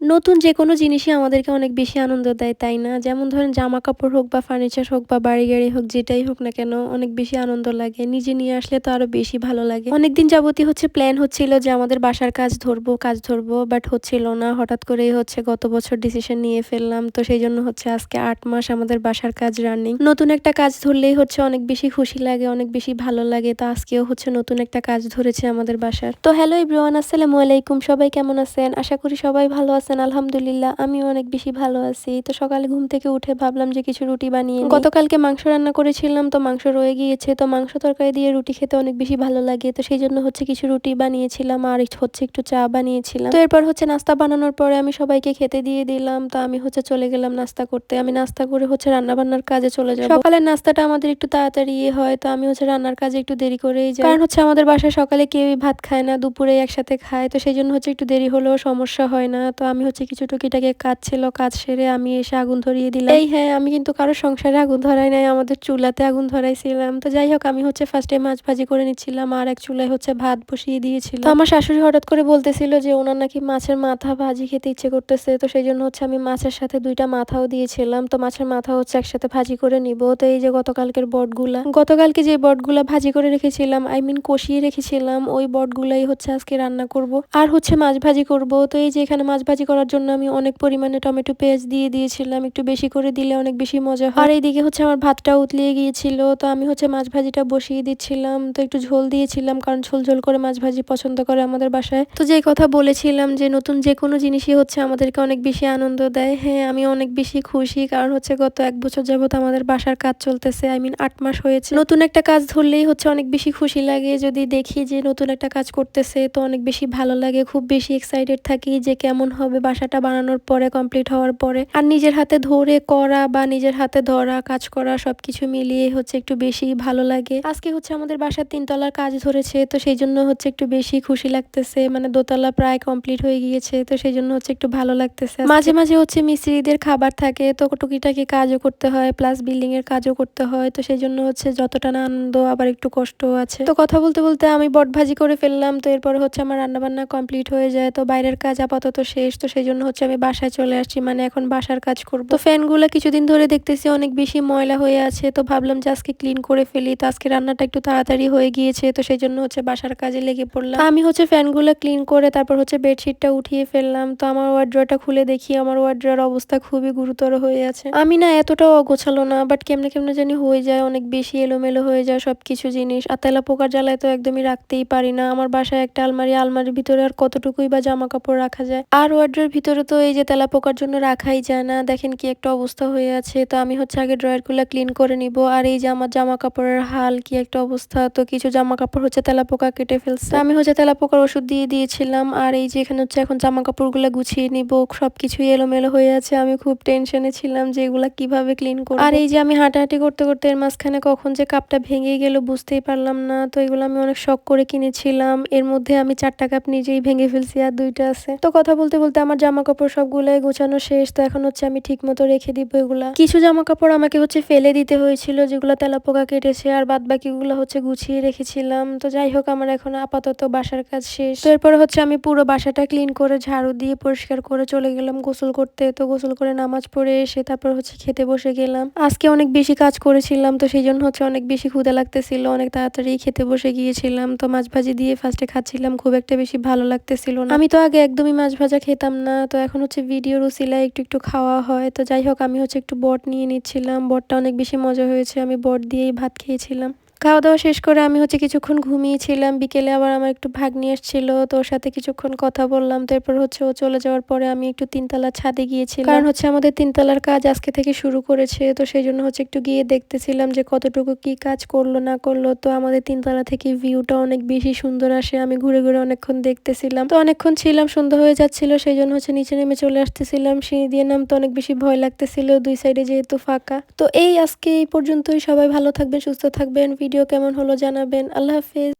নতুন যে কোনো জিনিসই আমাদেরকে অনেক বেশি আনন্দ দেয়, তাই না? যেমন ধরেন জামা কাপড় হোক বা ফার্নিচার হোক বা বাড়ি গাড়ি হোক, যেটাই হোক না কেন, অনেক বেশি আনন্দ লাগে। নিজে নিয়ে আসলে তো আরও বেশি ভালো লাগে। অনেকদিন যাবতই হচ্ছে প্ল্যান হচ্ছিল যে আমাদের বাসার কাজ ধরবো কাজ ধরবো বাট হচ্ছিল না। হঠাৎ করেই হচ্ছে গত বছর ডিসিশন নিয়ে ফেললাম। তো সেই জন্য হচ্ছে আজকে আট মাস আমাদের বাসার কাজ রানিং নতুন একটা কাজ ধরলেই হচ্ছে অনেক বেশি খুশি লাগে, অনেক বেশি ভালো লাগে। তো আজকেও হচ্ছে নতুন একটা কাজ ধরেছে আমাদের বাসার। তো হ্যালো ইব্রুয়ান আসসালামু আলাইকুম। সবাই কেমন আছেন? আশা করি সবাই ভালো আছেন, আলহামদুলিল্লাহ, আমিও অনেক বেশি ভালো আছি। তো সকালে ঘুম থেকে উঠে ভাবলাম যে কিছু রুটি বানিয়ে গতকালকে মাংস রান্না করেছিলাম, তো মাংস রয়ে গিয়েছে, তো মাংস তরকারি দিয়ে রুটি খেতে অনেক বেশি ভালো লাগে। তো সেই জন্য হচ্ছে কিছু রুটি বানিয়েছিলাম, আর হচ্ছে একটু চা বানিয়েছিলাম। তো এরপর হচ্ছে নাস্তা বানানোর পরে আমি সবাইকে খেতে দিয়ে দিলাম, তো আমি হচ্ছে চলে গেলাম নাস্তা করতে। আমি নাস্তা করে হচ্ছে রান্না বান্নার কাজে চলে যাব। সকালের নাস্তাটা আমাদের একটু তাড়াতাড়ি ইয়ে হয়, তো আমি হচ্ছে রান্নার কাজে একটু দেরি করেই যাই। কারণ হচ্ছে আমাদের বাসায় সকালে কেউই ভাত খায় না দুপুরে একসাথে খায়, তো সেই জন্য হচ্ছে একটু দেরি হলেও সমস্যা হয় না। তো আমি হচ্ছে কিছু টুকিটাকে কাজ ছিল কাজ সেরে আমি এসে আগুন ধরিয়ে দিলাম। এই হ্যাঁ আমি কিন্তু কারও সংসারে আগুন ধরাই নাই আমাদের চুলাতে আগুন ধরাইছিলাম। তো যাই হোক আমি হচ্ছে ফার্স্টে মাছ ভাজি করে নিচ্ছিলাম আর এক চুলায় হচ্ছে ভাত বসিয়ে দিয়েছিল। তো আমার শাশুড়ি হঠাৎ করে বলতেছিল যে ওনার নাকি মাছের মাথা ভাজি খেতে ইচ্ছে করতেছে তো সেই জন্য হচ্ছে আমি মাছের সাথে দুইটা মাথাও দিয়েছিলাম। তো মাছের মাথা হচ্ছে একসাথে ভাজি করে নিব। তো এই যে গতকালকের বটগুলা গতকালকে যে বটগুলা ভাজি করে রেখেছিলাম আই মিন কষিয়ে রেখেছিলাম ওই বটগুলাই হচ্ছে আজকে রান্না করব। আর হচ্ছে মাছ ভাজি করব। তো এই যে এখানে মাছ ভাজি করার জন্য আমি অনেক পরিমাণে টমেটো পেঁয়াজ দিয়ে দিয়েছিলাম, একটু বেশি করে দিলে অনেক বেশি মজা হয়। আর এইদিকে হচ্ছে আমার ভাতটা উতলিয়ে গিয়েছিল, তো আমি হচ্ছে মাছ ভাজিটা বসিয়ে দিচ্ছিলাম, তো একটু ঝোল দিয়েছিলাম কারণ ঝোল ঝোল করে মাছ ভাজি পছন্দ করে আমাদের বাসায়। তো যেই কথা বলেছিলাম যে নতুন যে কোনো জিনিসই হচ্ছে আমাদেরকে অনেক বেশি আনন্দ দেয়। হ্যাঁ আমি অনেক বেশি খুশি কারণ হচ্ছে গত এক বছর যাবত আমাদের বাসার কাজ চলতেছে আই মিন আট মাস হয়েছে। নতুন একটা কাজ ধরলেই হচ্ছে অনেক বেশি খুশি লাগে, যদি দেখি যে নতুন একটা কাজ করতেছে, তো অনেক বেশি ভালো লাগে, খুব বেশি এক্সাইটেড থাকি যে কেমন হবে। বাসাটা বানানোর পরে কমপ্লিট হওয়ার পরে। আর নিজের হাতে ধরে করা বা নিজের হাতে ধরা, কাজ করা সবকিছু মিলিয়ে হচ্ছে একটু বেশি ভালো লাগে। আজকে হচ্ছে আমাদের বাসার তিনতলার কাজ ধরেছে, তো সেই জন্য হচ্ছে একটু বেশি খুশি লাগতেছে। মানে দোতলা প্রায় কমপ্লিট হয়ে গিয়েছে, তো সেই জন্য হচ্ছে একটু ভালো লাগতেছে। মাঝে মাঝে হচ্ছে মিস্ত্রিদের খাবার থাকে, তো টুকিটাকি কাজও করতে হয় প্লাস বিল্ডিং এর কাজও করতে হয়, তো সেই জন্য হচ্ছে যতটা না আনন্দ, আবার একটু কষ্ট আছে। তো কথা বলতে বলতে আমি বট ভাজি করে ফেললাম, তো এরপর হচ্ছে আমার রান্না বান্না কমপ্লিট হয়ে যায়, তো বাইরের কাজ আপাতত শেষ তো সেই জন্য হচ্ছে আমি বাসায় চলে আসছি মানে এখন বাসার কাজ করব। তো ফ্যানগুলো কিছুদিন ধরে দেখতেছি অনেক বেশি ময়লা হয়ে আছে, তো ভাবলাম যে আজকে ক্লিন করে ফেলি। তো আজকে রান্নাটা একটু তাড়াতাড়ি হয়ে গিয়েছে, তো সেই জন্য হচ্ছে বাসার কাজে লেগে পড়লাম। আমি হচ্ছে ফ্যানগুলো ক্লিন করে তারপর হচ্ছে বেডশিটটা উঠিয়ে ফেললাম, তো আমার ওয়ার্ড্রটা খুলে দেখি, আমার ওয়ার্ড্রোর অবস্থা খুবই গুরুতর হয়ে আছে। আমি না এতটাও অগোছালো না বাট কেমনে কেমনে জানি হয়ে যায়, অনেক বেশি এলোমেলো হয়ে যায় সবকিছু জিনিস, আর তেলা পোকার জ্বালায় তো একদমই রাখতেই পারি না। আমার বাসায় একটা আলমারি, আলমারির ভিতরে আর কতটুকুই বা জামা কাপড় রাখা যায়। আর ওয়ার্ড্রের ভিতরে তো এই যে তেলা পোকার জন্য রাখাই যায় না। দেখেন কি একটা অবস্থা হয়ে আছে। তো আমি হচ্ছে আগে ড্রয়ারগুলো ক্লিন করে নিব। আর এই যে আমার জামা কাপড়ের হাল কি একটা অবস্থা। তো কিছু জামা কাপড় হচ্ছে তেলা পোকা কেটে ফেলছে। আমি হচ্ছে তেলা পোকার ওষুধ দিয়ে দিয়েছিলাম। আর এই যে এখানে হচ্ছে এখন জামা কাপড়গুলো গুছিয়ে নিব। সব সবকিছুই এলোমেলো হয়ে আছে। আমি খুব টেনশনে ছিলাম যে এগুলা কীভাবে ক্লিন করব। আর এই যে আমি হাঁটাহাঁটি করতে করতে এর মাঝখানে কখন যে কাপটা ভেঙে গেল বুঝতেই পারলাম না। তো এগুলো আমি অনেক শখ করে কিনেছিলাম। এর মধ্যে আমি চারটা কাপ নিজেই ভেঙে ফেলছি আর দুইটা আছে। তো কথা বলতে বলতে আমার জামা কাপড় সবগুলাই গোছানো শেষ, তো এখন হচ্ছে আমি ঠিক মতো রেখে দিব এগুলা। কিছু জামা কাপড় আমাকে হচ্ছে ফেলে দিতে হয়েছিল, যেগুলো তেলাপোকা কেটেছে, আর বাদ বাকিগুলো হচ্ছে গুছিয়ে রেখেছিলাম। তো যাই হোক, আমার এখন আপাতত বাসার কাজ শেষ। তো এরপরে হচ্ছে আমি পুরো বাসাটা ক্লিন করে, ঝাড়ু দিয়ে পরিষ্কার করে চলে গেলাম গোসল করতে। তো গোসল করে নামাজ পড়ে এসে তারপর হচ্ছে খেতে বসে গেলাম। আজকে অনেক বেশি কাজ করেছিলাম, তো সেই জন্য হচ্ছে অনেক বেশি ক্ষুদা লাগতেছিল, অনেক তাড়াতাড়ি খেতে বসে গিয়েছিলাম। তো মাছ ভাজি দিয়ে ফার্স্টে খাচ্ছিলাম, খুব একটা বেশি ভালো লাগতেছিল না। আমি তো আগে একদমই মাছ ভাজা খেতাম না, তো এখন হচ্ছে ভিডিও রুসিলা একটু একটু খাওয়া হয়। তো যাই হোক, আমি হচ্ছে একটু বট নিয়ে নিচ্ছিলাম। বটটা অনেক বেশি মজা হয়েছে। আমি বট দিয়েই ভাত খেয়েছিলাম। খাওয়া দাওয়া শেষ করে আমি হচ্ছে কিছুক্ষণ ঘুমিয়েছিলাম বিকেলে আবার আমার একটু ভাগ নিয়ে এসেছিল তো ওর সাথে কিছুক্ষণ কথা বললাম। তারপর হচ্ছে ও চলে যাওয়ার পরে আমি একটু তিনতলা ছাদে গিয়েছিলাম। কারণ হচ্ছে আমাদের তিনতলার কাজ আজকে থেকে শুরু করেছে, তো সেই জন্য হচ্ছে একটু গিয়ে দেখতেছিলাম যে কতটুকু কি কাজ করল, না করল। তো আমাদের তিনতলা থেকে ভিউটা অনেক বেশি সুন্দর আসে, আমি ঘুরে ঘুরে অনেকক্ষণ দেখতেছিলাম। তো অনেকক্ষণ ছিলাম সুন্দর হয়ে যাচ্ছিল, সেই জন্য হচ্ছে নিচে নেমে চলে আসতেছিলাম। সিঁড়ি দিয়ে নামতে অনেক বেশি ভয় লাগতেছিল, দুই সাইডে যেহেতু ফাঁকা। তো এই আজকে এই পর্যন্তই, সবাই ভালো থাকবেন, সুস্থ থাকবেন ভিডিও কেমন হলো জানাবেন। আল্লাহ হাফেজ।